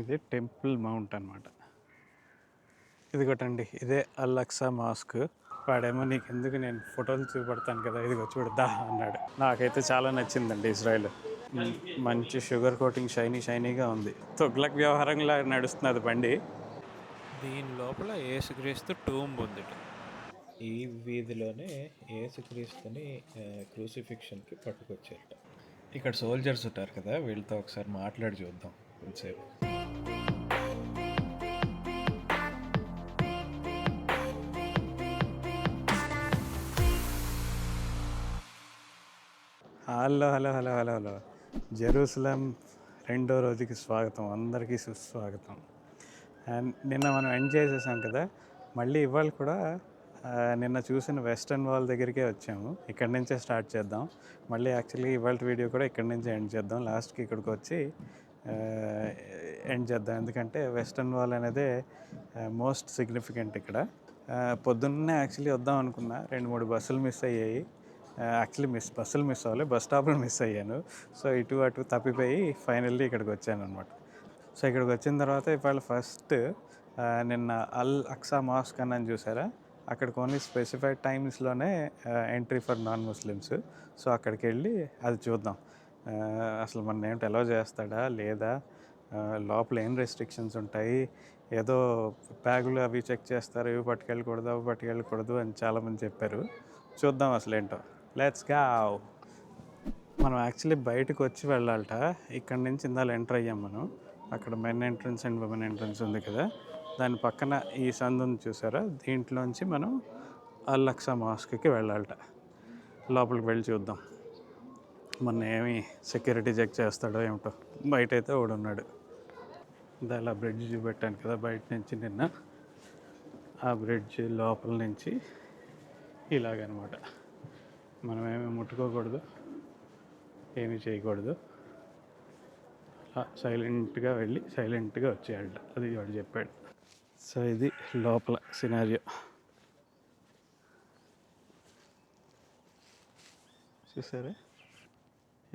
ఇది temple mount అనమాట ఇది ఇదే అల్లక్సా మాస్క్. వాడేమో నీకు ఎందుకు నేను ఫోటోలు చూపెడతాను కదా ఇదిగో చూడదా అన్నాడు. నాకైతే చాలా నచ్చిందండి ఇజ్రాయెల్ మంచి షుగర్ కోటింగ్ షైనీ షైనీగా ఉంది. తొగ్లక్ వ్యవహారంలా నడుస్తున్నది బండి. దీని లోపల ఏసుక్రీస్తు టూంబ్ ఉంది ఈ వీధిలోనే ఏసుక్రీస్తుని క్రూసిఫిక్షన్కి పట్టుకొచ్చారట. ఇక్కడ సోల్జర్స్ ఉంటారు కదా వీళ్ళతో ఒకసారి మాట్లాడి చూద్దాం కొంచెంసేపు hello hello hello hello hello. Jerusalem రెండో రోజుకి స్వాగతం. అందరికీ సుస్వాగతం. అండ్ నిన్న మనం ఎండ్ చేసేసాం కదా మళ్ళీ ఇవాళ కూడా నిన్న చూసిన వెస్టర్న్ వాల్ దగ్గరికే వచ్చాము. ఇక్కడి నుంచే స్టార్ట్ చేద్దాం. మళ్ళీ యాక్చువల్లీ ఇవాళ వీడియో కూడా ఇక్కడి నుంచే ఎండ్ చేద్దాం. లాస్ట్కి ఇక్కడికి వచ్చి ఎండ్ చేద్దాం. ఎందుకంటే వెస్టర్న్ వాల్ అనేది మోస్ట్ సిగ్నిఫికెంట్ ఇక్కడ. పొద్దున్నే యాక్చువల్లీ వద్దాం అనుకున్నా. రెండు మూడు బస్సులు మిస్ అయ్యాయి. యాక్చువల్లీ మిస్ బస్సులు మిస్ అవ్వాలి బస్ స్టాప్లు మిస్ అయ్యాను. సో ఇటు అటు తప్పిపోయి ఫైనల్లీ ఇక్కడికి వచ్చాను అనమాట సో ఇక్కడికి వచ్చిన తర్వాత ఇవాళ ఫస్ట్ నిన్న అల్ అక్సా మాస్క్ అని చూసారా? అక్కడికి only specified టైమ్స్లోనే entry for non Muslims so అక్కడికి వెళ్ళి అది చూద్దాం. అసలు మన ఏమిటి అలౌ చేస్తాడా? లేదా? లోపల ఏం రెస్ట్రిక్షన్స్ ఉంటాయి? ఏదో బ్యాగులు అవి చెక్ చేస్తారు? ఇవి పట్టుకెళ్ళకూడదు? అవి పట్టుకెళ్ళకూడదు అని చాలామంది చెప్పారు. చూద్దాం అసలు ఏంటో లెట్స్ గావ్ మనం యాక్చువల్లీ బయటకు వచ్చి వెళ్ళాలట. ఇక్కడ నుంచి ఇందాక ఎంటర్ అయ్యాం మనం. అక్కడ men entrance and women entrance ఉంది కదా. దాని పక్కన ఈ సందుని చూసారా? దీంట్లోంచి మనం అల్లక్సా మాస్క్కి వెళ్ళాలట. లోపలికి వెళ్ళి చూద్దాం. మొన్న ఏమి సెక్యూరిటీ చెక్ చేస్తాడో ఏమిటో. బయట అయితే ఓడున్నాడు ఉన్నాడు బ్రిడ్జ్ చూపెట్టాను కదా బయట నుంచి నిన్న. ఆ బ్రిడ్జ్ లోపల నుంచి ఇలాగనమాట. మనం ఏమి ముట్టుకోకూడదు ఏమి చేయకూడదు. అలా సైలెంట్గా వెళ్ళి సైలెంట్గా వచ్చేయాలట. అది వాడు చెప్పాడు. సో ఇది లోపల సినారియో. చూసారా?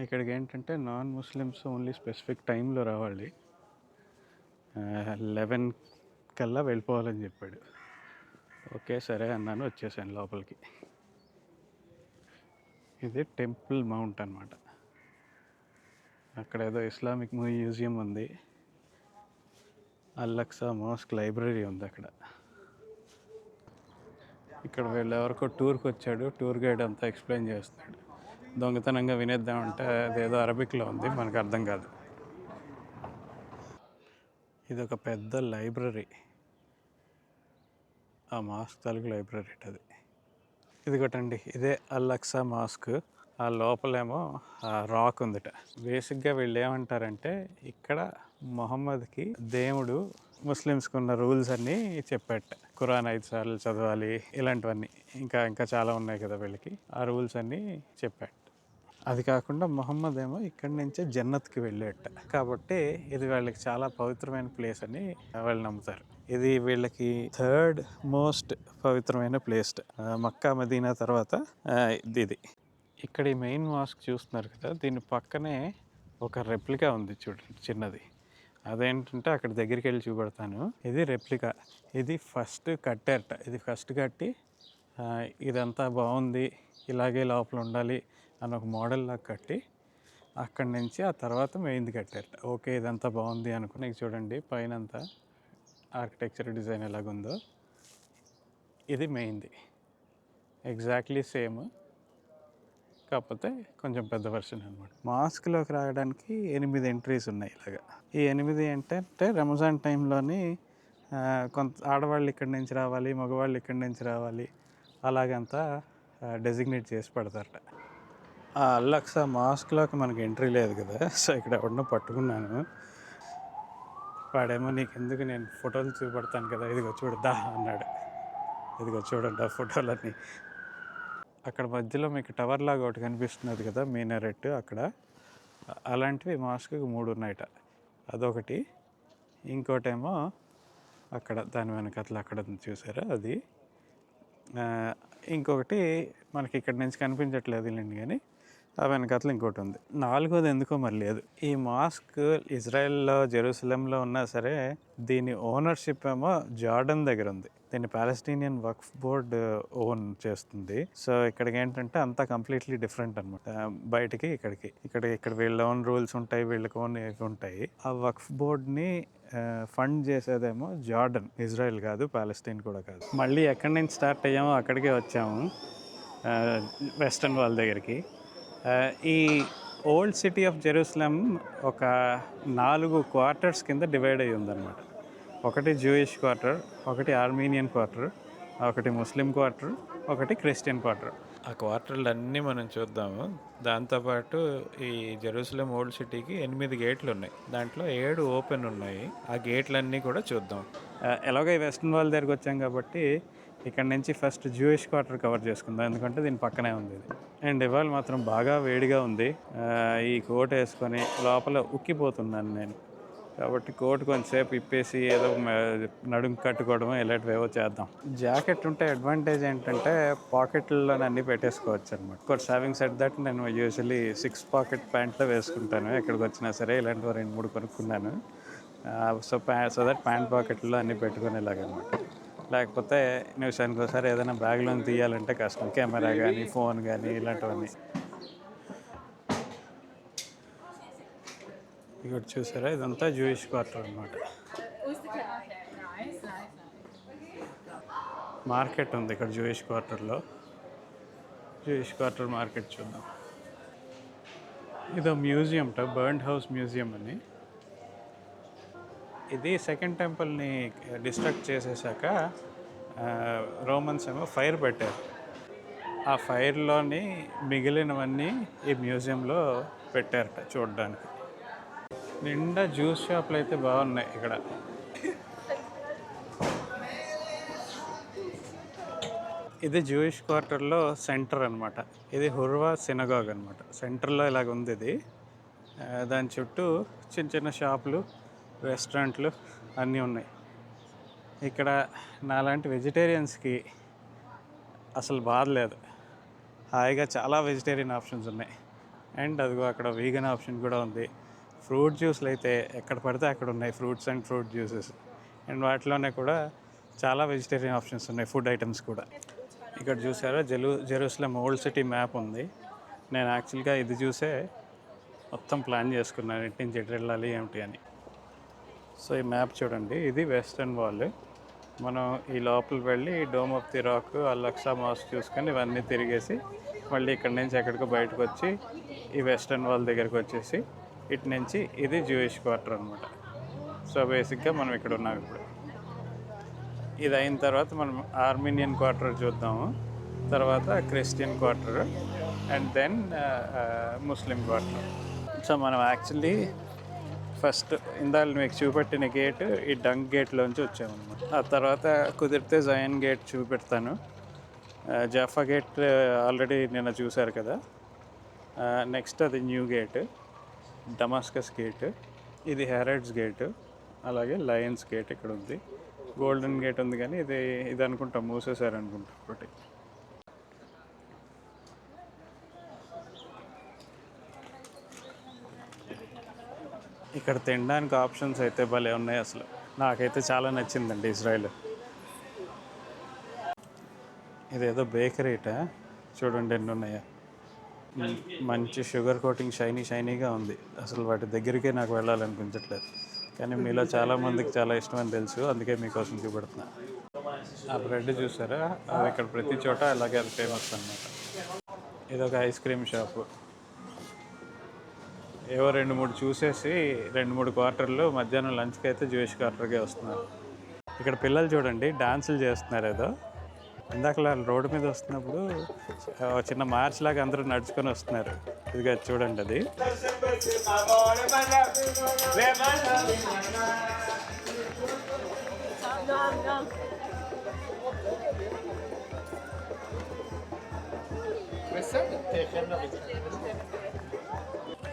ఇక్కడికి ఏంటంటే నాన్ ముస్లిమ్స్ ఓన్లీ స్పెసిఫిక్ టైంలో రావాలి. లెవెన్ కల్లా వెళ్ళిపోవాలని చెప్పాడు. ఓకే సరే అన్నాను వచ్చేసాను లోపలికి. ఇది టెంపుల్ మౌంట్ అనమాట అక్కడ ఏదో ఇస్లామిక్ మ్యూజియం ఉంది. అల్లక్సా మోస్క్ లైబ్రరీ ఉంది అక్కడ. ఇక్కడ వీళ్ళు ఎవరికో టూర్కి వచ్చాడు. టూర్ గైడ్ అంతా ఎక్స్ప్లెయిన్ చేస్తున్నాడు. దొంగతనంగా వినేద్దామంటే అదేదో అరబిక్లో ఉంది. మనకు అర్థం కాదు. ఇది ఒక పెద్ద లైబ్రరీ. ఆ మాస్క్ తలుగు లైబ్రరీ అది. ఇది ఇదే అల్లక్సా మాస్క్. ఆ లోపలేమో ఆ రాక్ ఉందిట. బేసిక్గా వీళ్ళు ఏమంటారంటే ఇక్కడ మొహమ్మద్కి దేవుడు ముస్లిమ్స్కి ఉన్న రూల్స్ అన్నీ చెప్పాట. ఖురాన్ ఐదు సార్లు చదవాలి ఇలాంటివన్నీ. ఇంకా ఇంకా చాలా ఉన్నాయి కదా వీళ్ళకి. ఆ రూల్స్ అన్నీ చెప్పాడు అది కాకుండా మొహమ్మద్ ఏమో ఇక్కడి నుంచే జన్నత్కి వెళ్ళేట. కాబట్టి ఇది వాళ్ళకి చాలా పవిత్రమైన ప్లేస్ అని వాళ్ళు నమ్ముతారు. ఇది వీళ్ళకి థర్డ్ మోస్ట్ పవిత్రమైన ప్లేస్. మక్కా మదీనా తర్వాత ఇది ఇక్కడ ఈ మెయిన్ మాస్క్ చూస్తున్నారు కదా దీని పక్కనే ఒక రెప్లికా ఉంది చూడండి చిన్నది. అదేంటంటే అక్కడ దగ్గరికి వెళ్ళి చూపెడతాను. ఇది రెప్లికా. ఇది ఫస్ట్ కట్టారట ఇది ఫస్ట్ కట్టి ఇదంతా బాగుంది ఇలాగే లోపల ఉండాలి అని ఒక మోడల్లా కట్టి అక్కడి నుంచి ఆ తర్వాత మెయిన్ది కట్టారట. ఓకే ఇదంతా బాగుంది అనుకుని ఇక చూడండి పైన అంతా ఆర్కిటెక్చర్ డిజైన్ ఎలాగుందో. ఇది మెయిన్ది. Exactly same. కాకపోతే కొంచెం పెద్ద వర్షన్ అనమాట మాస్క్లోకి రావడానికి ఎనిమిది ఎంట్రీస్ ఉన్నాయి ఇలాగా. ఈ ఎనిమిది ఏంటంటే రంజాన్ టైంలోని కొంత ఆడవాళ్ళు ఇక్కడి నుంచి రావాలి మగవాళ్ళు ఇక్కడి నుంచి రావాలి అలాగంతా డెసిగ్నేట్ చేసి పెడతారట. ఆ అల్లక్సా మాస్క్లోకి మనకి ఎంట్రీ లేదు కదా. సో ఇక్కడ ఎవడనో పట్టుకున్నాను. వాడేమో నీకు ఎందుకు నేను ఫోటోలు చూపెడతాను కదా ఇదిగో చూడదా అన్నాడు. ఇదిగో చూడండి ఆ ఫోటోలన్నీ. అక్కడ మధ్యలో మీకు టవర్ లాగా ఒకటి కనిపిస్తున్నది కదా మీనరెట్ అక్కడ. అలాంటివి మాస్క్కి మూడు ఉన్నాయట. అదొకటి. ఇంకోటేమో అక్కడ దాని వెనకట్ల అక్కడ చూసారా అది. ఇంకొకటి మనకి ఇక్కడ నుంచి కనిపించట్లేదు లేండి కానీ ఆ వెనకాతలు ఇంకోటి ఉంది నాలుగోది ఎందుకో మరి లేదు. ఈ మాస్క్ ఇజ్రాయెల్లో జెరూసలంలో ఉన్నా సరే దీని ఓనర్షిప్ ఏమో జార్డన్ దగ్గర ఉంది. దీన్ని పాలస్టీనియన్ వక్ఫ్ బోర్డ్ ఓన్ చేస్తుంది. సో ఇక్కడికి ఏంటంటే అంతా కంప్లీట్లీ డిఫరెంట్ అనమాట బయటికి ఇక్కడికి. ఇక్కడ ఇక్కడ వీళ్ళ ఓన్ రూల్స్ ఉంటాయి వీళ్ళకి ఓన్ ఉంటాయి. ఆ వక్ఫ్ బోర్డ్ని ఫండ్ చేసేదేమో జార్డన్. ఇజ్రాయెల్ కాదు పాలస్తీన్ కూడా కాదు. మళ్ళీ ఎక్కడి నుంచి స్టార్ట్ అయ్యామో అక్కడికే వచ్చాము. వెస్టర్న్ వాళ్ళ దగ్గరికి. ఈ ఓల్డ్ సిటీ ఆఫ్ జెరూసలం ఒక నాలుగు క్వార్టర్స్ కింద డివైడ్ అయ్యి ఉందన్నమాట. ఒకటి జూయిష్ క్వార్టర్ ఒకటి ఆర్మీనియన్ క్వార్టర్ ఒకటి ముస్లిం క్వార్టర్ ఒకటి క్రిస్టియన్ క్వార్టర్. ఆ క్వార్టర్లు అన్నీ మనం చూద్దాము. దాంతోపాటు ఈ జెరూసలేం ఓల్డ్ సిటీకి ఎనిమిది గేట్లు ఉన్నాయి. దాంట్లో ఏడు ఓపెన్ ఉన్నాయి. ఆ గేట్లన్నీ కూడా చూద్దాం. ఎలాగో ఈ వెస్టర్న్ వాల్ దగ్గరికి వచ్చాం కాబట్టి ఇక్కడ నుంచి ఫస్ట్ జూయిష్ క్వార్టర్ కవర్ చేసుకుందాం. ఎందుకంటే దీని పక్కనే ఉంది ఇది. అండ్ ఇవాళ మాత్రం బాగా వేడిగా ఉంది. ఈ కోట్ వేసుకొని లోపల ఉక్కిపోతున్నాను నేను. కాబట్టి కోట్ కొంచెంసేపు ఇప్పేసి ఏదో నడుం కట్టుకోవడం ఇలాంటివేవో చేద్దాం. జాకెట్ ఉంటే అడ్వాంటేజ్ ఏంటంటే పాకెట్లలో అన్నీ పెట్టేసుకోవచ్చు అనమాట కోర్స్ హ్యావింగ్ సెట్ దట్ నేను యూజువలీ సిక్స్ పాకెట్ ప్యాంట్లో వేసుకుంటాను. ఎక్కడికి వచ్చినా సరే ఇలాంటివి రెండు మూడు కొనుక్కున్నాను. సో ప్యా సో దట్ ప్యాంట్ పాకెట్లో అన్నీ పెట్టుకునేలాగనమాట లేకపోతే నిమిషానికి ఒకసారి ఏదైనా బ్యాగ్లో తీయాలంటే కష్టం. కెమెరా కానీ ఫోన్ కానీ ఇలాంటివన్నీ. ఇక్కడ చూసారా? ఇదంతా జూయిష్ క్వార్టర్ అనమాట మార్కెట్ ఉంది ఇక్కడ జూయిష్ క్వార్టర్లో. జూయిష్ క్వార్టర్ మార్కెట్ చూద్దాం. ఇదో మ్యూజియం బర్న్ హౌస్ మ్యూజియం అని. ఇది సెకండ్ టెంపుల్ని డిస్ట్రక్ట్ చేసేసాక రోమన్స్ ఏమో ఫైర్ పెట్టారు. ఆ ఫైర్లోని మిగిలినవన్నీ ఈ మ్యూజియంలో పెట్టారట చూడడానికి. నిండా జ్యూస్ షాప్లు అయితే బాగున్నాయి ఇక్కడ. ఇది జూయిష్ క్వార్టర్లో సెంటర్ అనమాట ఇది హుర్వా సినగాగ్ అనమాట సెంటర్లో ఇలాగ ఉంది ఇది దాని చుట్టూ చిన్న చిన్న షాపులు. రెస్టారెంట్లు అన్నీ ఉన్నాయి. ఇక్కడ నాలాంటి వెజిటేరియన్స్కి అసలు బాధ లేదు. హాయిగా చాలా వెజిటేరియన్ ఆప్షన్స్ ఉన్నాయి. అండ్ అదిగో అక్కడ వీగన్ ఆప్షన్ కూడా ఉంది. ఫ్రూట్ జ్యూస్లు అయితే ఎక్కడ పడితే అక్కడ ఉన్నాయి. Fruits and fruit juices. And వాటిలోనే కూడా చాలా వెజిటేరియన్ ఆప్షన్స్ ఉన్నాయి ఫుడ్ ఐటమ్స్ కూడా. ఇక్కడ చూసారా? జెలు జెరూసలం ఓల్డ్ సిటీ మ్యాప్ ఉంది. నేను యాక్చువల్గా ఇది చూసే మొత్తం ప్లాన్ చేసుకున్నాను. ఇంటి నుంచి ఎటు వెళ్ళాలి ఏమిటి అని. సో ఈ మ్యాప్ చూడండి ఇది వెస్టర్న్ వాల్. మనం ఈ లోపల వెళ్ళి Dome of the Rock Al Aqsa mosque చూసుకొని ఇవన్నీ తిరిగేసి మళ్ళీ ఇక్కడ నుంచి ఎక్కడికో బయటకు వచ్చి ఈ వెస్టర్న్ వాల్ దగ్గరికి వచ్చేసి ఇటు నుంచి ఇది జూయిష్ క్వార్టర్ అనమాట సో బేసిక్గా మనం ఇక్కడ ఉన్నాం ఇప్పుడు. ఇది అయిన తర్వాత మనం ఆర్మీనియన్ క్వార్టర్ చూద్దాము. తర్వాత Christian quarter and then Muslim quarter. So మనం యాక్చువల్లీ ఫస్ట్ ఇందాక మీకు చూపెట్టిన గేట్ ఈ డంక్ గేట్లోంచి వచ్చామన్నమాట. ఆ తర్వాత కుదిరితే జయన్ గేట్ చూపెడతాను. జాఫా గేట్ ఆల్రెడీ నిన్న చూశారు కదా. నెక్స్ట్ అది న్యూ గేట్ డమాస్కస్ గేట్ ఇది హెరైడ్స్ గేట్ అలాగే లయన్స్ గేట్ ఇక్కడ ఉంది గోల్డెన్ గేట్ ఉంది కానీ ఇది ఇది అనుకుంటా మూసేశారు అనుకుంటాం ఒకటి. ఇక్కడ తినడానికి ఆప్షన్స్ అయితే భలే ఉన్నాయి అసలు. నాకైతే చాలా నచ్చిందండి ఇజ్రాయెల్. ఇదేదో బేకరీటా చూడండి ఎన్ని ఉన్నాయా. మంచి షుగర్ కోటింగ్ షైనీ షైనీగా ఉంది. అసలు వాటి దగ్గరికే నాకు వెళ్ళాలనిపించట్లేదు. కానీ మీలో చాలా మందికి చాలా ఇష్టం అని తెలుసు. అందుకే మీకోసం చూపెడుతున్నా. ఆ బ్రెడ్ చూసారా? అవి ఇక్కడ ప్రతి చోట అలాగే అది ఫేమస్ అనమాట ఇదొక ఐస్ క్రీమ్ షాపు. ఏవో రెండు మూడు చూసేసి రెండు మూడు క్వార్టర్లు మధ్యాహ్నం లంచ్కి అయితే జూయిష్ క్వార్టర్కే వస్తున్నారు. ఇక్కడ పిల్లలు చూడండి డాన్సులు చేస్తున్నారు ఏదో. ఇందాక రోడ్డు మీద వస్తున్నప్పుడు చిన్న మార్చ్ లాగా అందరూ నడుచుకొని వస్తున్నారు. ఇదిగా చూడండి అది.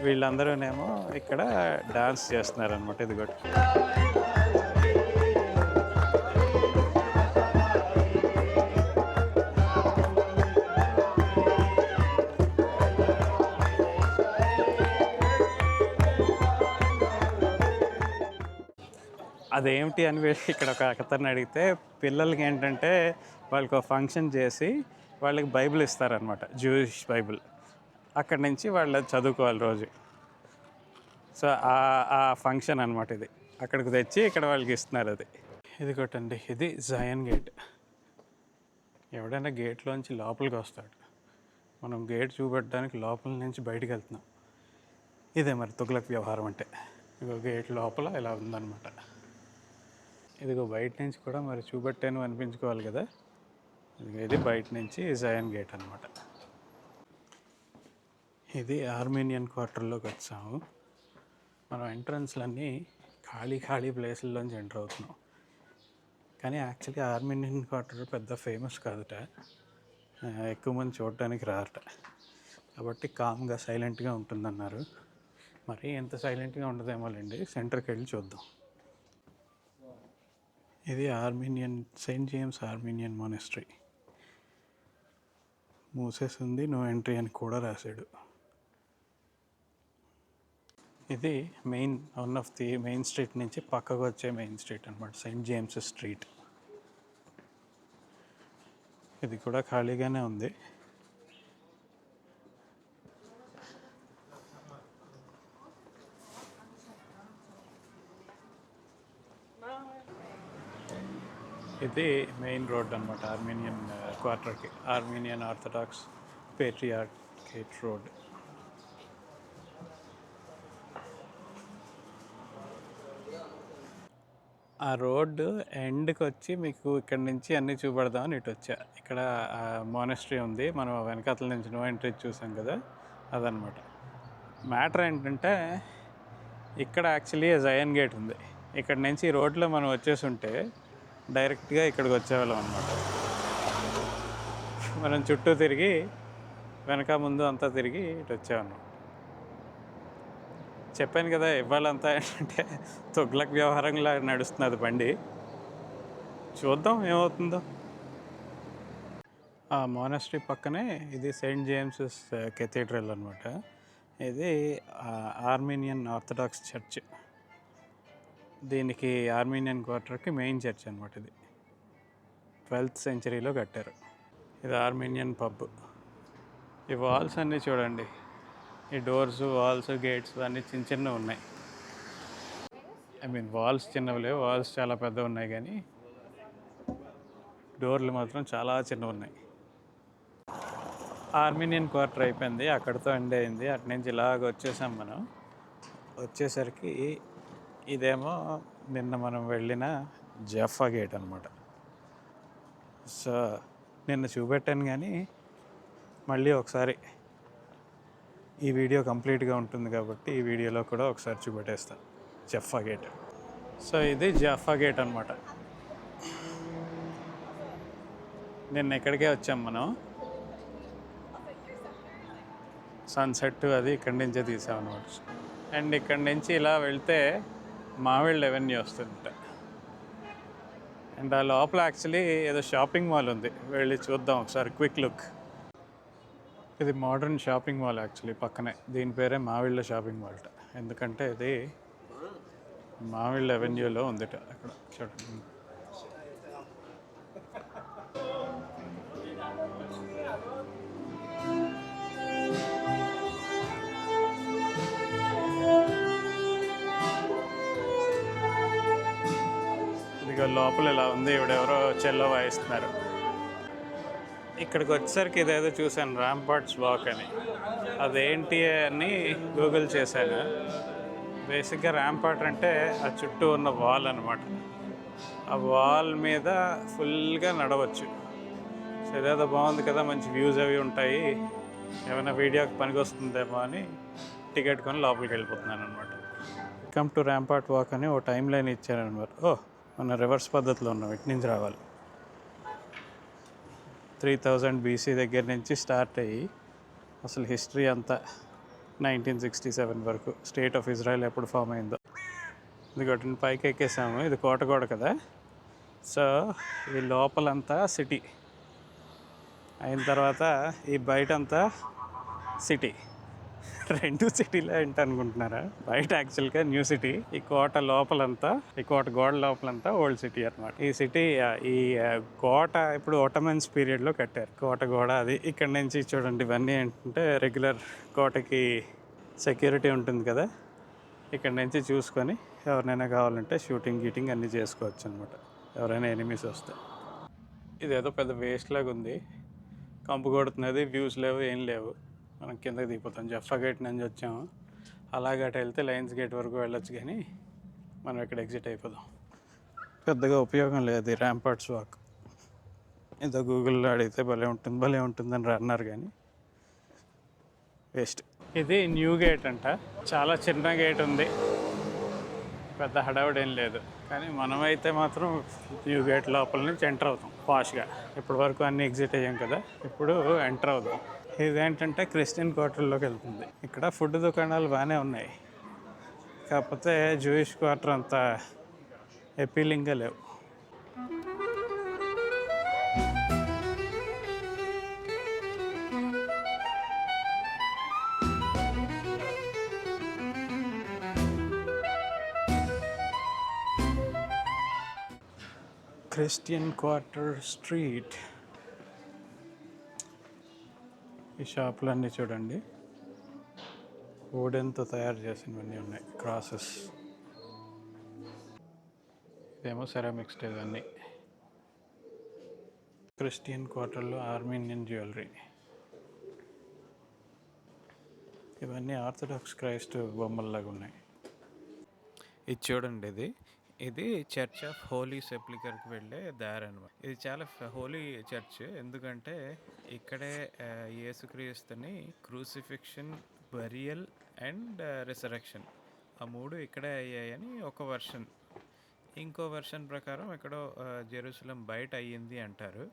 వీళ్ళందరూనేమో ఇక్కడ డాన్స్ చేస్తున్నారు అనమాట ఇది కూడా అదేమిటి అని ఇక్కడ ఒక అతను అడిగితే పిల్లలకి ఏంటంటే వాళ్ళకి ఒక ఫంక్షన్ చేసి వాళ్ళకి బైబిల్ ఇస్తారనమాట జూయిష్ బైబిల్. అక్కడి నుంచి వాళ్ళు చదువుకోవాలి రోజు. సో ఆ ఆ ఫంక్షన్ అనమాట ఇది. అక్కడికి తెచ్చి ఇక్కడ వాళ్ళకి ఇస్తున్నారు అది. ఇది కొట్టండి. ఇది జయన్ గేట్ ఎవడైనా గేట్లోంచి లోపలికి వస్తాడు. మనం గేట్ చూపెట్టడానికి లోపల నుంచి బయటకు వెళ్తున్నాం. ఇదే మరి తుగ్లక్ వ్యవహారం అంటే. ఇగో గేట్ లోపల ఇలా ఉందన్నమాట. ఇదిగో బయట నుంచి కూడా మరి చూపెట్టాను అనిపించుకోవాలి కదా. ఇది బయట నుంచి జయన్ గేట్ అనమాట ఇది ఆర్మేనియన్ క్వార్టర్లోకి వచ్చాము. మనం ఎంట్రన్స్లన్నీ ఖాళీ ఖాళీ ప్లేసుల్లోంచి ఎంటర్ అవుతున్నాం. కానీ యాక్చువల్లీ ఆర్మేనియన్ క్వార్టర్ పెద్ద ఫేమస్ కాదుట. ఎక్కువ మంది చూడటానికి రారట. కాబట్టి కామ్గా సైలెంట్గా ఉంటుందన్నారు. మరి ఎంత సైలెంట్గా ఉండదేమోలేండి సెంటర్కి వెళ్ళి చూద్దాం. ఇది Armenian Saint James Armenian monastery. మూసేసి ఉంది నో ఎంట్రీ అని కూడా రాశాడు. ఇది main one of the main street నుంచి పక్కకు వచ్చే మెయిన్ స్ట్రీట్ అనమాట సెయింట్ జేమ్స్ స్ట్రీట్. ఇది కూడా ఖాళీగానే ఉంది. ఇది మెయిన్ రోడ్ అనమాట ఆర్మేనియన్ క్వార్టర్కి ఆర్మేనియన్ ఆర్థడాక్స్ పేట్రియార్కేట్ రోడ్. ఆ రోడ్డు ఎండ్కి వచ్చి మీకు ఇక్కడ నుంచి అన్నీ చూపెడదామని ఇటు వచ్చా ఇక్కడ మోనస్ట్రీ ఉంది. మనం ఆ వెనకాతల నుంచి నో ఎంట్రీ చూసాం కదా అదనమాట. మ్యాటర్ ఏంటంటే ఇక్కడ యాక్చువల్లీ జయన్ గేట్ ఉంది. ఇక్కడ నుంచి ఈ రోడ్లో మనం వచ్చేసి ఉంటే డైరెక్ట్గా ఇక్కడికి వచ్చేవాళ్ళం అనమాట మనం చుట్టూ తిరిగి వెనక ముందు అంతా తిరిగి ఇటు వచ్చామన్నమాట చెప్పాను కదా ఇవాళంతా ఏంటంటే తొగ్లక్ వ్యవహారంలా నడుస్తున్నది బండి. చూద్దాం ఏమవుతుందో. ఆ మోనస్ట్రీ పక్కనే ఇది సెయింట్ జేమ్స్ కెథీడ్రల్ అనమాట ఇది ఆర్మీనియన్ ఆర్థడాక్స్ చర్చ్ దీనికి ఆర్మీనియన్ క్వార్టర్కి మెయిన్ చర్చ్ అనమాట ఇది. ట్వెల్త్ సెంచరీలో కట్టారు. ఇది ఆర్మీనియన్ పబ్ ఈ వాల్స్ అన్నీ చూడండి. ఈ డోర్స్ వాల్స్ గేట్స్ అన్నీ చిన్న చిన్నవి ఉన్నాయి. ఐ మీన్ వాల్స్ చిన్నవి లేవు వాల్స్ చాలా పెద్దవి ఉన్నాయి కానీ డోర్లు మాత్రం చాలా చిన్నవి ఉన్నాయి. ఆర్మీనియన్ క్వార్టర్ అయిపోయింది అక్కడితో ఎండ్ అయింది. అటు నుంచి ఇలాగ వచ్చేసాం మనం. వచ్చేసరికి ఇదేమో నిన్న మనం వెళ్ళిన జఫా గేట్ అనమాట సో నిన్న చూపెట్టాను కానీ మళ్ళీ ఒకసారి ఈ వీడియో కంప్లీట్గా ఉంటుంది కాబట్టి ఈ వీడియోలో కూడా ఒకసారి చూపెట్టేస్తాను జఫా గేట్ సో ఇది జఫా గేట్ అనమాట నిన్న ఎక్కడికే వచ్చాం మనం? సన్సెట్ అది ఇక్కడి నుంచే తీసాం అనమాట అండ్ ఇక్కడి నుంచి ఇలా వెళ్తే మావిల్ రెవెన్యూ వస్తుంట అండ్ ఆ లోపల యాక్చువల్లీ ఏదో షాపింగ్ మాల్ ఉంది. వెళ్ళి చూద్దాం ఒకసారి క్విక్ లుక్ ఇది మోడర్న్ షాపింగ్ మాల్ యాక్చువల్లీ పక్కనే. దీని పేరే మావిళ్ళ షాపింగ్ మాల్ ఎందుకంటే ఇది మావిళ్ళ అవెన్యూలో ఉందిట అక్కడ. చూడండి. ఇదిగో లోపల ఇలా ఉంది. ఇవిడెవరో చెల్లో వాయిస్తున్నారు. ఇక్కడికి వచ్చేసరికి ఇదేదో చూశాను రాంపార్ట్స్ వాక్ అని. అదేంటి అని గూగుల్ చేశాను. బేసిక్గా ర్యాంపార్ట్ అంటే ఆ చుట్టూ ఉన్న వాల్ అనమాట ఆ వాల్ మీద ఫుల్గా నడవచ్చు. సో ఇదేదో బాగుంది కదా మంచి వ్యూస్ అవి ఉంటాయి. ఏమైనా వీడియోకి పనికి వస్తుందేమో అని టికెట్ కొని లోపలికి వెళ్ళిపోతున్నాను అనమాట కమ్ టు ర్యాంపార్ట్ వాక్ అని ఓ టైం లైన్ ఇచ్చారనమాట ఓ మన రివర్స్ పద్ధతిలో ఉన్నాం ఇటు నుంచి రావాలి. త్రీ థౌజండ్ బీసీ దగ్గర నుంచి స్టార్ట్ అయ్యి అసలు హిస్టరీ అంతా నైన్టీన్ సిక్స్టీ సెవెన్ వరకు స్టేట్ ఆఫ్ ఇజ్రాయెల్ ఎప్పుడు ఫామ్ అయిందో. ఇది కొట్టిన పైకి ఎక్కేసాము. ఇది కోటగోడ కదా. సో ఈ లోపలంతా సిటీ. అయిన తర్వాత ఈ బయటంతా సిటీ. రెండు సిటీలో ఏంటి అనుకుంటున్నారా బయట యాక్చువల్గా న్యూ సిటీ ఈ కోట లోపలంతా ఈ కోట గోడ లోపలంతా ఓల్డ్ సిటీ అన్నమాట. ఈ సిటీ ఈ కోట ఇప్పుడు ఒటమన్స్ పీరియడ్లో కట్టారు. కోట గోడ అది. ఇక్కడ నుంచి చూడండి ఇవన్నీ ఏంటంటే రెగ్యులర్ కోటకి సెక్యూరిటీ ఉంటుంది కదా? ఇక్కడ నుంచి చూసుకొని ఎవరినైనా కావాలంటే షూటింగ్ గీటింగ్ అన్నీ చేసుకోవచ్చు అనమాట ఎవరైనా ఎనిమీస్ వస్తే. ఇదేదో పెద్ద వేస్ట్ లాగా ఉంది కంపు కొడుతున్నది వ్యూస్ లేవు ఏం లేవు. మనం కిందకి దిగిపోతాం. జఫా గేట్ నుంచి వచ్చాము. అలాగే అటు వెళ్తే లయన్స్ గేట్ వరకు వెళ్ళొచ్చు కానీ మనం ఇక్కడ ఎగ్జిట్ అయిపోదాం. పెద్దగా ఉపయోగం లేదు ఈ ర్యాంపార్ట్స్ వాక్ ఏదో గూగుల్లో అడిగితే భలే ఉంటుంది భలే ఉంటుందని అన్నారు కానీ వేస్ట్ ఇది న్యూ గేట్ అంట. చాలా చిన్న గేట్ ఉంది. పెద్ద హడావుడేం లేదు. కానీ మనమైతే మాత్రం న్యూ గేట్ లోపల నుంచి ఎంటర్ అవుతాం పాష్గా ఇప్పటి వరకు అన్ని ఎగ్జిట్ అయ్యాం కదా. ఇప్పుడు ఎంటర్ అవుదాం. ఇదేంటంటే క్రిస్టియన్ క్వార్టర్లోకి వెళ్తుంది. ఇక్కడ ఫుడ్ దుకాణాలు బాగానే ఉన్నాయి. కాకపోతే జూయిష్ క్వార్టర్ అంత ఎపీలింగ్గా లేవు. క్రిస్టియన్ క్వార్టర్ స్ట్రీట్ ఈ షాపులన్నీ చూడండి. వుడెన్తో తయారు చేసినవన్నీ ఉన్నాయి. క్రాసెస్ ఇదేమో సెరామిక్స్ ఇవన్నీ క్రిస్టియన్ క్వార్టర్లో ఆర్మీనియన్ జ్యువెలరీ ఇవన్నీ ఆర్థడాక్స్ క్రైస్ట్ బొమ్మల్లాగా ఉన్నాయి. ఇది చూడండి ఇది. ఇది చర్చ్ ఆఫ్ హోలీ సెప్లికర్కి వెళ్ళే దారి అనమాట ఇది చాలా హోలీ చర్చ్. ఎందుకంటే ఇక్కడే యేసుక్రీస్తుని క్రూసిఫిక్షన్ బరియల్ అండ్ రిసరక్షన్ ఆ మూడు ఇక్కడే అయ్యాయని ఒక వర్షన్. ఇంకో వర్షన్ ప్రకారం ఎక్కడో జెరూసలం బయట అయ్యింది అంటారు.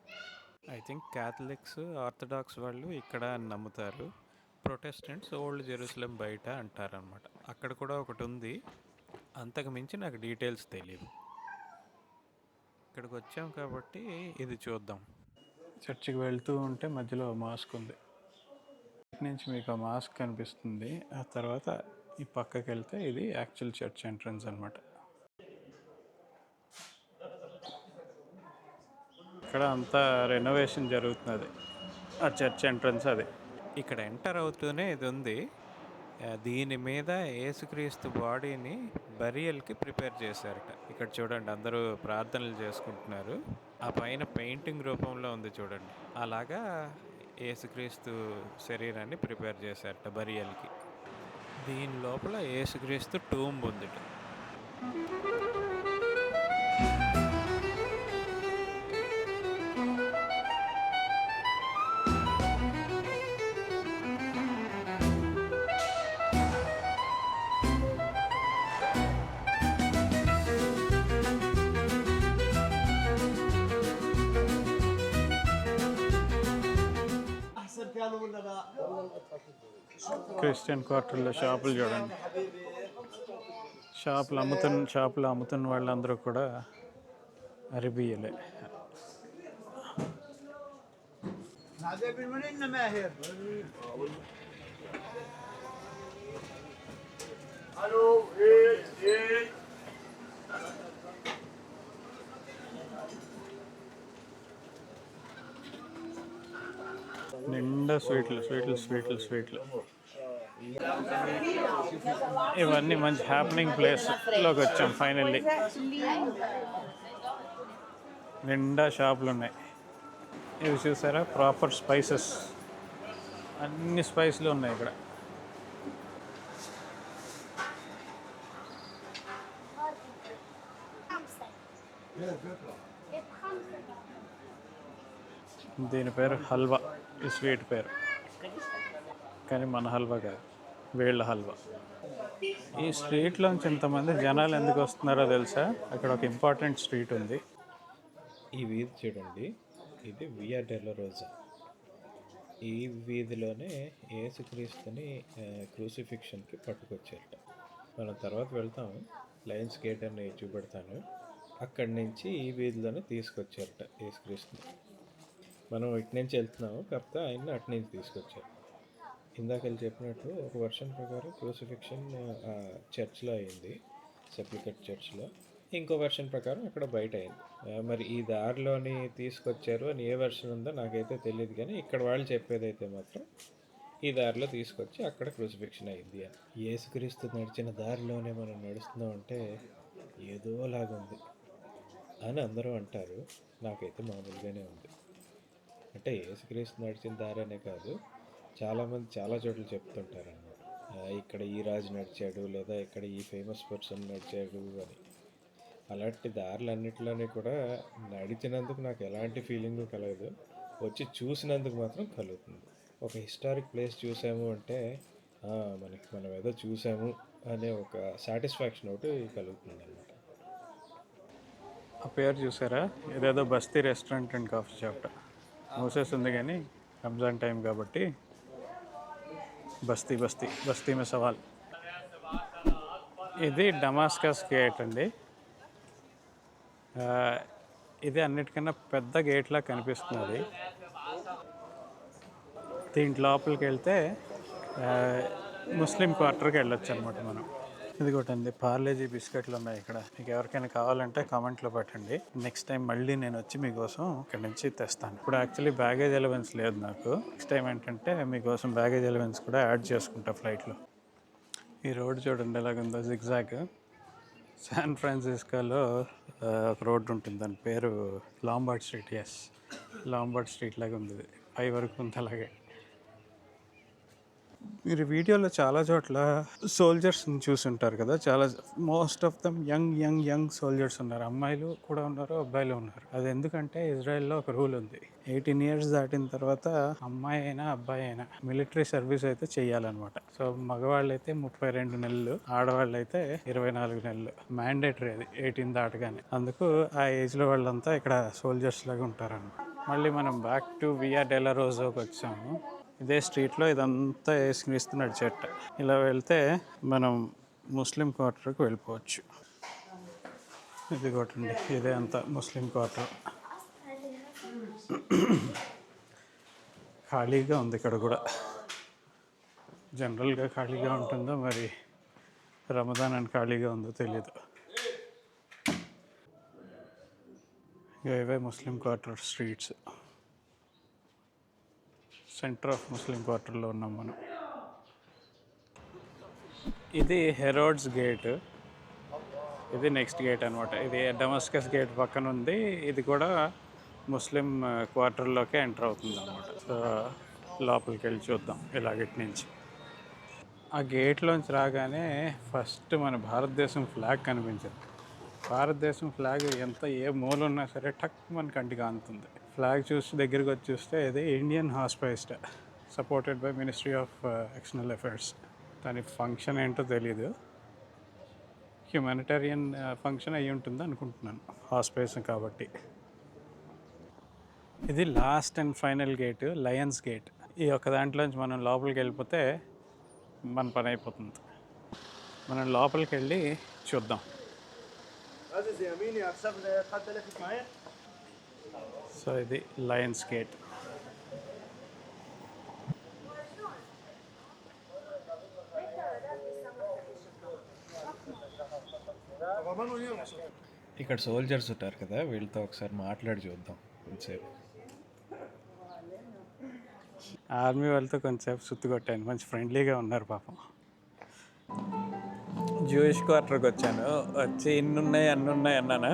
ఐ థింక్ క్యాథలిక్స్ ఆర్థడాక్స్ వాళ్ళు ఇక్కడ నమ్ముతారు. ప్రొటెస్టెంట్స్ ఓల్డ్ జెరూసలం బయట అంటారనమాట అక్కడ కూడా ఒకటి ఉంది. అంతకు మించి నాకు డీటెయిల్స్ తెలియదు ఇక్కడికి వచ్చాం కాబట్టి ఇది చూద్దాం. చర్చికి వెళ్తూ ఉంటే మధ్యలో మాస్క్ ఉంది. నుంచి మీకు ఆ మాస్క్ కనిపిస్తుంది. ఆ తర్వాత ఈ పక్కకి వెళ్తే ఇది యాక్చువల్ చర్చ్ ఎంట్రన్స్ అనమాట ఇక్కడ అంతా రెనోవేషన్ జరుగుతున్నది. ఆ చర్చ్ ఎంట్రన్స్ అది. ఇక్కడ ఎంటర్ అవుతూనే ఇది ఉంది. దీని మీద యేసుక్రీస్తు బాడీని బరియల్కి ప్రిపేర్ చేశారట. ఇక్కడ చూడండి అందరూ ప్రార్థనలు చేసుకుంటున్నారు. ఆ పైన పెయింటింగ్ రూపంలో ఉంది చూడండి. అలాగా యేసుక్రీస్తు శరీరాన్ని ప్రిపేర్ చేశారట బరియల్కి. దీని లోపల యేసుక్రీస్తు టూంబ్ ఉందిట. క్రిస్టియన్ క్వార్టర్లో షాపులు చూడండి. షాపులు అమ్ముతున్న షాపులు అమ్ముతున్న వాళ్ళందరూ కూడా అరబీయలే. హలో నిండా స్వీట్లు స్వీట్లు స్వీట్లు స్వీట్లు. ఇవన్నీ మంచి హ్యాపెనింగ్ ప్లేస్లోకి వచ్చాం ఫైనల్లీ నిండా షాపులు ఉన్నాయి. ఇవి చూసారా? ప్రాపర్ స్పైసెస్ అన్ని స్పైస్లు ఉన్నాయి ఇక్కడ. దీని పేరు హల్వా. ఈ స్వీట్ పేరు. కానీ మన హల్వా కాదు వీళ్ళ హల్వా. ఈ స్ట్రీట్లోంచి ఇంతమంది జనాలు ఎందుకు వస్తున్నారో తెలుసా? అక్కడ ఒక ఇంపార్టెంట్ స్ట్రీట్ ఉంది. ఈ వీధి చూడండి ఇది వియా డెలరోజా ఈ వీధిలోనే ఏసుక్రీస్తుని క్రూసిఫిక్షన్కి పట్టుకొచ్చారట. మనం తర్వాత వెళ్తాము లయన్స్ గేట్ అని చూపెడతాను. అక్కడి నుంచి ఈ వీధిలోనే తీసుకొచ్చారట ఏసుక్రీస్తుని మనం ఇటు నుంచి వెళ్తున్నాము. కాకపోతే ఆయన అటు నుంచి తీసుకొచ్చారు. ఇందాక వెళ్ళి చెప్పినట్టు ఒక వర్షన్ ప్రకారం క్రూసిఫిక్షన్ చర్చ్లో అయింది. సెప్లికెట్ చర్చ్లో. ఇంకో వర్షన్ ప్రకారం అక్కడ బయట అయింది. మరి ఈ దారిలోని తీసుకొచ్చారు అని ఏ వర్షన్ ఉందో నాకైతే తెలియదు కానీ ఇక్కడ వాళ్ళు చెప్పేదైతే మాత్రం ఈ దారిలో తీసుకొచ్చి అక్కడ క్రూసిఫిక్షన్ అయింది అని. యేసుక్రీస్తు నడిచిన దారిలోనే మనం నడుస్తున్నాం అంటే ఏదోలాగుంది అని అందరూ అంటారు. నాకైతే మామూలుగానే ఉంది. అంటే యేసుక్రీస్తు నడిచిన దారనే కాదు చాలామంది చాలా చోట్ల చెప్తుంటారు అన్నమాట ఇక్కడ ఈ రాజు నడిచాడు లేదా ఇక్కడ ఈ ఫేమస్ పర్సన్ నడిచాడు అని. అలాంటి దారులన్నింటిలోనే కూడా నడిచినందుకు నాకు ఎలాంటి ఫీలింగ్ కలగదు. వచ్చి చూసినందుకు మాత్రం కలుగుతుంది. ఒక హిస్టారిక్ ప్లేస్ చూసాము అంటే మనకి మనం ఏదో చూసాము అనే ఒక సాటిస్ఫాక్షన్ ఒకటి కలుగుతుంది అనమాట ఆ పేరు చూసారా? ఇదేదో బస్తీ రెస్టారెంట్ అండ్ కాఫీ షాప్ మూసేస్తుంది కానీ రంజాన్ టైం కాబట్టి బస్తీ బస్తీ బస్తీ మే సవాల్. ఇది డమాస్కస్ గేట్ అండి. ఇది అన్నిటికన్నా పెద్ద గేట్లా కనిపిస్తున్నది. దీంట్ లోపలికి వెళ్తే ముస్లిం క్వార్టర్కి వెళ్ళొచ్చు అనమాట మనం. ఇది కొట్టండి పార్లేజీ బిస్కెట్లు ఉన్నాయి ఇక్కడ. మీకు ఎవరికైనా కావాలంటే కామెంట్లో పెట్టండి. నెక్స్ట్ టైం మళ్ళీ నేను వచ్చి మీకోసం ఇక్కడ నుంచి తెస్తాను. ఇప్పుడు యాక్చువల్లీ బ్యాగేజ్ ఎలవెన్స్ లేదు నాకు. నెక్స్ట్ టైం ఏంటంటే మీకోసం బ్యాగేజ్ ఎలవెన్స్ కూడా యాడ్ చేసుకుంటా ఫ్లైట్లో. ఈ రోడ్ చూడండి ఎలాగుందో జిగ్జాగ్. శాన్ ఫ్రాన్సిస్కోలో ఒక రోడ్డు ఉంటుంది. దాని పేరు Lombard Street. Yes Lombard Street లాగా ఉంది ఇది. పై వరకు ఉంది అలాగే. మీరు వీడియోలో చాలా చోట్ల సోల్జర్స్ని చూసుంటారు కదా. చాలా most of them young young young soldiers ఉన్నారు. అమ్మాయిలు కూడా ఉన్నారు అబ్బాయిలు ఉన్నారు. అది ఎందుకంటే ఇజ్రాయెల్లో ఒక రూల్ ఉంది. ఎయిటీన్ ఇయర్స్ దాటిన తర్వాత అమ్మాయి అయినా అబ్బాయి అయినా మిలిటరీ సర్వీస్ అయితే చేయాలన్నమాట. సో మగవాళ్ళు అయితే ముప్పై రెండు నెలలు ఆడవాళ్ళు అయితే ఇరవై నాలుగు నెలలు మ్యాండేటరీ అది ఎయిటీన్ దాటగానే. అందుకు ఆ ఏజ్లో వాళ్ళంతా ఇక్కడ సోల్జర్స్ లాగా ఉంటారన్నమాట. మళ్ళీ మనం బ్యాక్ టు వియా డెలరోజోకి వచ్చాము. ఇదే స్ట్రీట్లో ఇదంతా వేసుకునిస్తున్నాడు చెట్టు. ఇలా వెళ్తే మనం ముస్లిం క్వార్టర్కి వెళ్ళిపోవచ్చు. ఇది కొట్టండి. ఇదే అంతా ముస్లిం క్వార్టర్. ఖాళీగా ఉంది ఇక్కడ కూడా. జనరల్గా ఖాళీగా ఉంటుందో మరి రమదాన్ అని ఖాళీగా ఉందో తెలియదు ఇవే Muslim quarter streets. Centre of Muslim క్వార్టర్లో ఉన్నాం మనం. ఇది హెరోడ్స్ గేట్. ఇది నెక్స్ట్ గేట్ అనమాట ఇది డమస్కస్ గేట్ పక్కన ఉంది. ఇది కూడా ముస్లిం క్వార్టర్లోకి ఎంటర్ అవుతుంది అనమాట సో లోపలికి వెళ్ళి చూద్దాం ఇలాగటి నుంచి. ఆ గేట్లోంచి రాగానే ఫస్ట్ మన భారతదేశం ఫ్లాగ్ కనిపించింది. భారతదేశం ఫ్లాగ్ ఎంత ఏ మూల ఉన్నా సరే టక్ మన కంటికి అందుతుంది ఫ్లాగ్ చూసి దగ్గరికి వచ్చి చూస్తే ఇది Indian hospice supported by Ministry of External Affairs దాని ఫంక్షన్ ఏంటో తెలియదు హ్యూమానిటేరియన్ ఫంక్షన్ అయి ఉంటుంది అనుకుంటున్నాను హాస్పైస్ కాబట్టి. ఇది last and final gate Lions gate ఈ ఒక్క దాంట్లోంచి మనం లోపలికి వెళ్ళిపోతే మన పని అయిపోతుంది. మనం లోపలికి వెళ్ళి చూద్దాం. సో ఇది లయన్స్ గేట్ ఇక్కడ సోల్జర్స్ ఉంటారు కదా వీళ్ళతో ఒకసారి మాట్లాడి చూద్దాం కొంచెంసేపు ఆర్మీ వాళ్ళతో కొంచెంసేపు సుత్తు కొట్టాను మంచి ఫ్రెండ్లీగా ఉన్నారు పాపం. జూయిష్ క్వార్టర్కి వచ్చాను వచ్చి ఇన్ని ఉన్నాయి అన్ని ఉన్నాయి అన్నాను?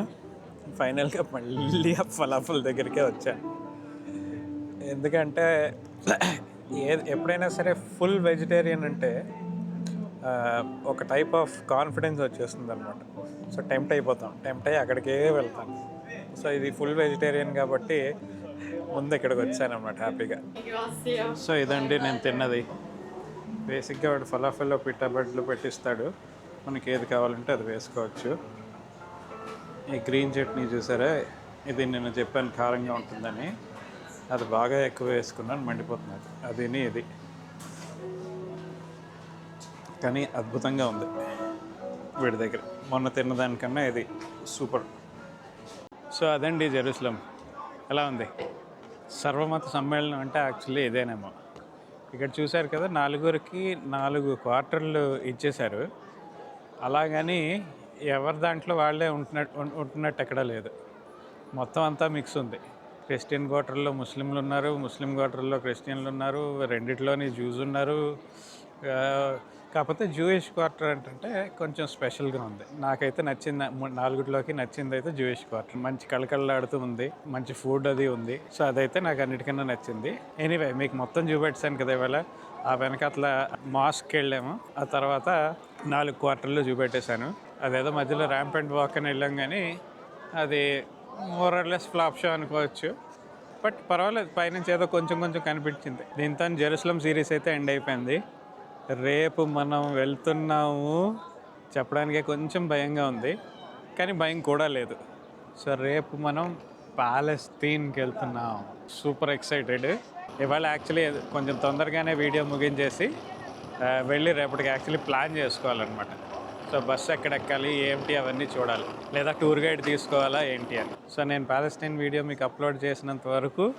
ఫైనల్గా మళ్ళీ ఆ ఫలాఫల్ దగ్గరికే వచ్చాను ఎందుకంటే ఏ ఎప్పుడైనా సరే ఫుల్ వెజిటేరియన్ అంటే ఒక టైప్ ఆఫ్ కాన్ఫిడెన్స్ వచ్చేస్తుంది అనమాట సో టెంప్ట్ అయిపోతాం. టెంప్ట్ అయ్యి అక్కడికే వెళ్తాం. సో ఇది ఫుల్ వెజిటేరియన్ కాబట్టి ముందు ఇక్కడికి వచ్చాను అనమాట హ్యాపీగా. సో ఇదండి నేను తిన్నది. బేసిక్గా వాడు ఫలాఫల్లో పిట్టబడ్లు పెట్టిస్తాడు. మనకి ఏది కావాలంటే అది వేసుకోవచ్చు. ఈ గ్రీన్ చట్నీ చూసారా? ఇది నేను చెప్పాను కారంగా ఉంటుందని. అది బాగా ఎక్కువ వేసుకున్నాను మండిపోతున్నది అదిని ఇది. కానీ అద్భుతంగా ఉంది వీడి దగ్గర. మొన్న తిన్నదానికన్నా ఇది సూపర్. సో అదండి జెరూసలం. ఎలా ఉంది? సర్వమత సమ్మేళనం అంటే యాక్చువల్లీ ఇదేనేమో. ఇక్కడ చూశారు కదా నలుగురికి నాలుగు క్వార్టర్లు ఇచ్చేశారు. అలాగని ఎవరి దాంట్లో వాళ్ళే ఉంటున్నట్టు ఉంటున్నట్టు ఎక్కడ లేదు. మొత్తం అంతా మిక్స్ ఉంది. క్రిస్టియన్ క్వార్టర్లో ముస్లింలు ఉన్నారు ముస్లిం క్వార్టర్లో క్రిస్టియన్లు ఉన్నారు రెండిట్లోని జూస్ ఉన్నారు. కాకపోతే జూయిష్ క్వార్టర్ అంటే కొంచెం స్పెషల్గా ఉంది. నాకైతే నచ్చింది నాలుగుట్లోకి నచ్చింది అయితే జూయిష్ క్వార్టర్ మంచి కళకళలాడుతూ ఉంది మంచి ఫుడ్ అది ఉంది. సో అదైతే నాకు అన్నిటికన్నా నచ్చింది. ఎనీవే మీకు మొత్తం చూపెట్టాను కదా ఇవాళ. ఆ వెనక అట్లా మాస్క్ వెళ్ళాము. ఆ తర్వాత నాలుగు క్వార్టర్లు చూపెట్టేశాను. అదేదో మధ్యలో ర్యాంప్ అండ్ వాక్ అని వెళ్ళాం కానీ అది more or less flop show అనుకోవచ్చు. బట్ పర్వాలేదు పైనుంచి ఏదో కొంచెం కొంచెం కనిపించింది. దీంతో జెరూసలం సిరీస్ అయితే ఎండ్ అయిపోయింది. రేపు మనం వెళ్తున్నాము. చెప్పడానికే కొంచెం భయంగా ఉంది. కానీ భయం కూడా లేదు. సో రేపు మనం ప్యాలెస్తీన్కి వెళ్తున్నాం. సూపర్ ఎక్సైటెడ్ ఇవాళ యాక్చువల్లీ కొంచెం తొందరగానే వీడియో ముగించేసి వెళ్ళి రేపటికి యాక్చువల్లీ ప్లాన్ చేసుకోవాలన్నమాట. సో బస్సు ఎక్కడెక్కాలి ఏంటి అవన్నీ చూడాలి. లేదా టూర్ గైడ్ తీసుకోవాలా ఏంటి అని. సో నేను పాలస్తీన్ వీడియో మీకు అప్లోడ్ చేసినంత వరకు